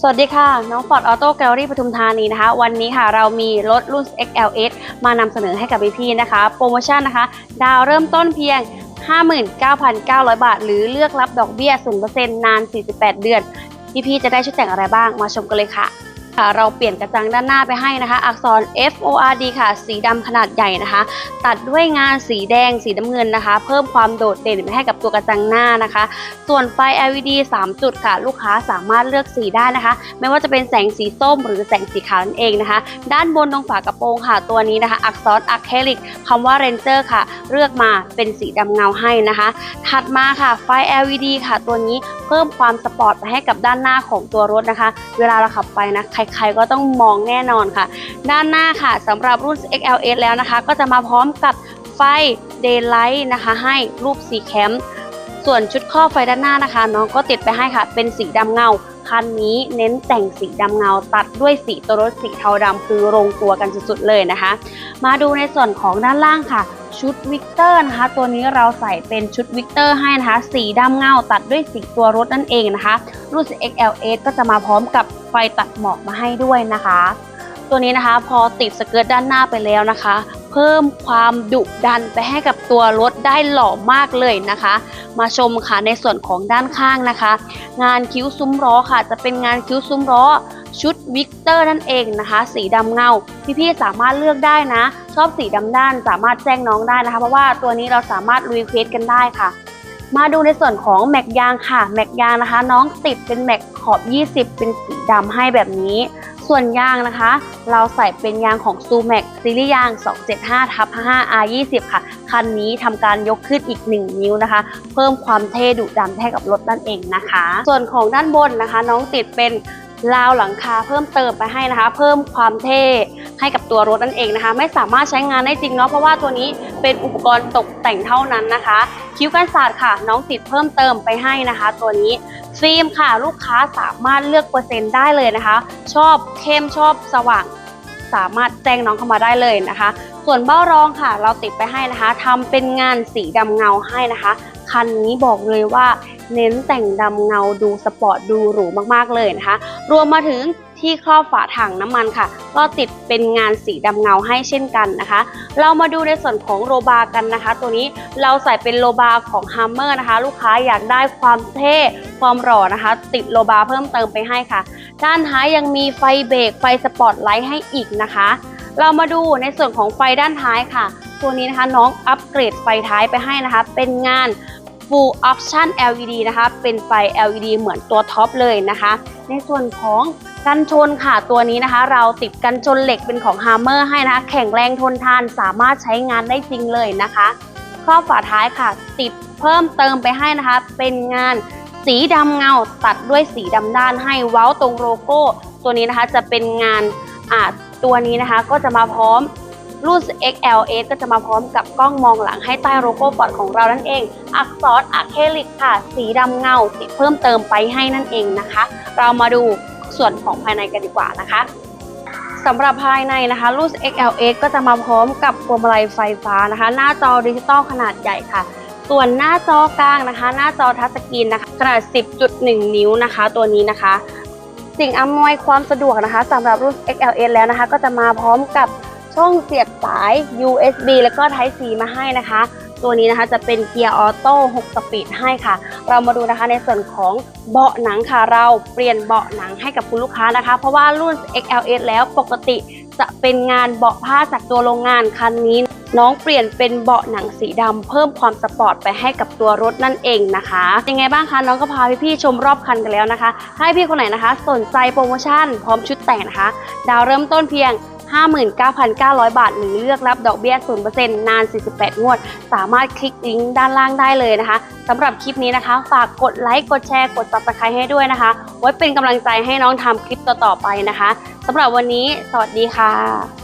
สวัสดีค่ะ น้องฟอร์ดออโต้แกลเลอรี่ปทุมธานีนะคะ วันนี้ค่ะเรามีรถรุ่น XLS มานำเสนอให้กับพี่ๆนะคะ โปรโมชั่นนะคะ ดาวเริ่มต้นเพียง 59,900 บาท หรือเลือกรับดอกเบี้ย 0%นาน 48 เดือน พี่ๆจะได้ชุดแต่งอะไรบ้างมาชมกันเลยค่ะ ค่ะ เราเปลี่ยนกระจังด้านหน้าไปให้นะคะ อักษร F O R D ค่ะ สีดำขนาดใหญ่นะคะ ตัดด้วยงานสีแดงสีน้ำเงินนะคะ เพิ่มความโดดเด่นให้กับตัวกระจังหน้านะคะ ส่วนไฟ LED 3 จุดค่ะ ลูกค้าสามารถเลือกสีได้นะคะ ไม่ว่าจะเป็นแสงสีส้มหรือแสงสีขาวนั่นเองนะคะ ด้านบนตรงฝากระโปรงค่ะ ตัวนี้นะคะ อักษรอะคริลิกคำว่า Ranger ค่ะ เลือกมาเป็นสีดำเงาให้นะคะ ถัดมาค่ะไฟ LED ค่ะ ตัวนี้เพิ่มความสปอร์ตไปให้กับด้านหน้าของตัวรถนะคะ เวลาเราขับไปนะใครๆก็ต้องมองแน่นอนค่ะ ด้านหน้าค่ะสำหรับรุ่น XLS แล้วนะคะ ก็จะมาพร้อมกับไฟ Daylight นะคะ ให้รูปสีแคมส่วนชุดครอบไฟด้านหน้านะคะ น้องก็ติดไปให้ค่ะ เป็นสีดำเงาคันนี้เน้นแต่งสีดำเงาตัดด้วยสีตัวรถสีเทาดำคือลงตัวกันสุดๆเลยนะคะ มาดูในส่วนของด้านล่างค่ะ ชุดวิกเตอร์นะคะ ตัวนี้เราใส่เป็นชุดวิกเตอร์ให้นะคะ สีดำเงาตัดด้วยสีตัวรถนั่นเองนะคะ รุ่น XLS ก็จะมาพร้อมกับไฟตัดหมอกมาให้ด้วยนะคะ ตัวนี้นะคะพอติดสเกิร์ตด้านหน้าไปแล้วนะคะ เพิ่มความดุดันไปให้กับตัวรถได้หล่อมากเลยนะคะ มาชมค่ะในส่วนของด้านข้างนะคะ งานคิ้วซุ้มล้อค่ะ จะเป็นงานคิ้วซุ้มล้อ ชุดวิกเตอร์นั่นเองนะคะ สีดำเงา พี่ๆสามารถเลือกได้นะ ชอบสีดำด้านสามารถแจ้งน้องได้นะคะ เพราะว่าตัวนี้เราสามารถรีเควสกันได้ค่ะ มาดูในส่วนของแม็กยางค่ะ แม็กยางนะคะ น้องติดเป็นแม็กขอบ 20 เป็นสีดำให้แบบนี้ ส่วนยางนะคะ เราใส่เป็นยางของ s u m a x ซีรีส์ยาง 275ทับ5 R20 ค่ะ คันนี้ทำการยกขึ้นอีก 1 นิ้วนะคะ เพิ่มความเท่ดุดันให้กับรถนั่นเองนะคะ ส่วนของด้านบนนะคะ น้องติดเป็น ราวหลังคาเพิ่มเติมไปให้นะคะ เพิ่มความเท่ให้กับตัวรถนั่นเองนะคะ ไม่สามารถใช้งานได้จริงเนาะเพราะว่าตัวนี้เป็นอุปกรณ์ตกแต่งเท่านั้นนะคะ คิ้วกันศาสตร์ค่ะ น้องติดเพิ่มเติมไปให้นะคะ ตัวนี้ฟิล์มค่ะ ลูกค้าสามารถเลือกเปอร์เซ็นต์ได้เลยนะคะ ชอบเข้มชอบสว่างสามารถแจ้งน้องเข้ามาได้เลยนะคะ ส่วนเบ้ารองค่ะ เราติดไปให้นะคะทำเป็นงานสีดำเงาให้นะคะ คันนี้บอกเลยว่า เน้นแต่งดำเงาดูสปอร์ตดูหรูมากๆเลยนะคะ รวมมาถึงที่ครอบฝาถังน้ำมันค่ะ ก็ติดเป็นงานสีดำเงาให้เช่นกันนะคะ เรามาดูในส่วนของโรบากันนะคะ ตัวนี้เราใส่เป็นโลบาของ Hammer นะคะ ลูกค้าอยากได้ความเท่ความหล่อนะคะ ติดโลบาเพิ่มเติมไปให้ค่ะ ด้านท้ายยังมีไฟเบรกไฟสปอตไลท์ให้อีกนะคะ เรามาดูในส่วนของไฟด้านท้ายค่ะ ตัวนี้นะคะน้องอัปเกรดไฟท้ายไปให้นะคะ เป็นงาน Full Option LED นะคะ เป็นไฟ LED เหมือนตัวท็อปเลยนะคะ ในส่วนของกันชนค่ะตัวนี้นะคะ เราติดกันชนเหล็กเป็นของ Hammer ให้นะคะ แข็งแรงทนทานสามารถใช้งานได้จริงเลยนะคะ ครอบฝาท้ายค่ะ ติดเพิ่มเติมไปให้นะคะ เป็นงานสีดำเงาตัดด้วยสีดำด้านให้เว้าตรงโลโก้ ตัวนี้นะคะจะเป็นงานอ่าตัวนี้นะคะก็จะมาพร้อม รุ่น XLS ก็จะมาพร้อมกับกล้องมองหลังให้ใต้โลโก้ฟอร์ดของเรานั่นเอง อักษรอะเคริลิกค่ะ สีดำเงาติดเพิ่มเติมไปให้นั่นเองนะคะ เรามาดูส่วนของภายในกันดีกว่านะคะสำหรับภายในนะคะรุ่น XLS ก็จะมาพร้อมกับพวงมาลัยไฟฟ้านะคะ หน้าจอดิจิตอลขนาดใหญ่ค่ะ ส่วนหน้าจอกลางนะคะ หน้าจอทัชสกรีนนะคะขนาด 10.1 นิ้วนะคะ ตัวนี้นะคะ สิ่งอำนวยความสะดวกนะคะสำหรับรุ่น XLS แล้วนะคะ ก็จะมาพร้อมกับ ช่องเสียบสาย USB แล้วก็ Type C มาให้นะคะ ตัวนี้นะคะจะเป็นเกียร์ออโต้6สปีดให้ค่ะ เรามาดูนะคะในส่วนของเบาะหนังค่ะ เราเปลี่ยนเบาะหนังให้กับคุณลูกค้านะคะ เพราะว่ารุ่น XLS แล้วปกติจะเป็นงานเบาะผ้าจากตัวโรงงานคันนี้ น้องเปลี่ยนเป็นเบาะหนังสีดำเพิ่มความสปอร์ตไปให้กับตัวรถนั่นเองนะคะยังไงบ้างคะน้องก็พาพี่ๆชมรอบคันกันแล้วนะคะ ให้พี่คนไหนนะคะ สนใจโปรโมชั่นพร้อมชุดแต่งนะคะ ดาวเริ่มต้นเพียง 59,900 บาท หรือเลือกรับดอกเบี้ย 0%นาน 48 งวด สามารถคลิกลิงก์ด้านล่างได้เลยนะคะสำหรับคลิปนี้นะคะ ฝากกดไลค์ กดแชร์ กด subscribe ให้ด้วยนะคะ ไว้เป็นกำลังใจให้น้องทำคลิปต่อๆไปนะคะสำหรับวันนี้ สวัสดีค่ะ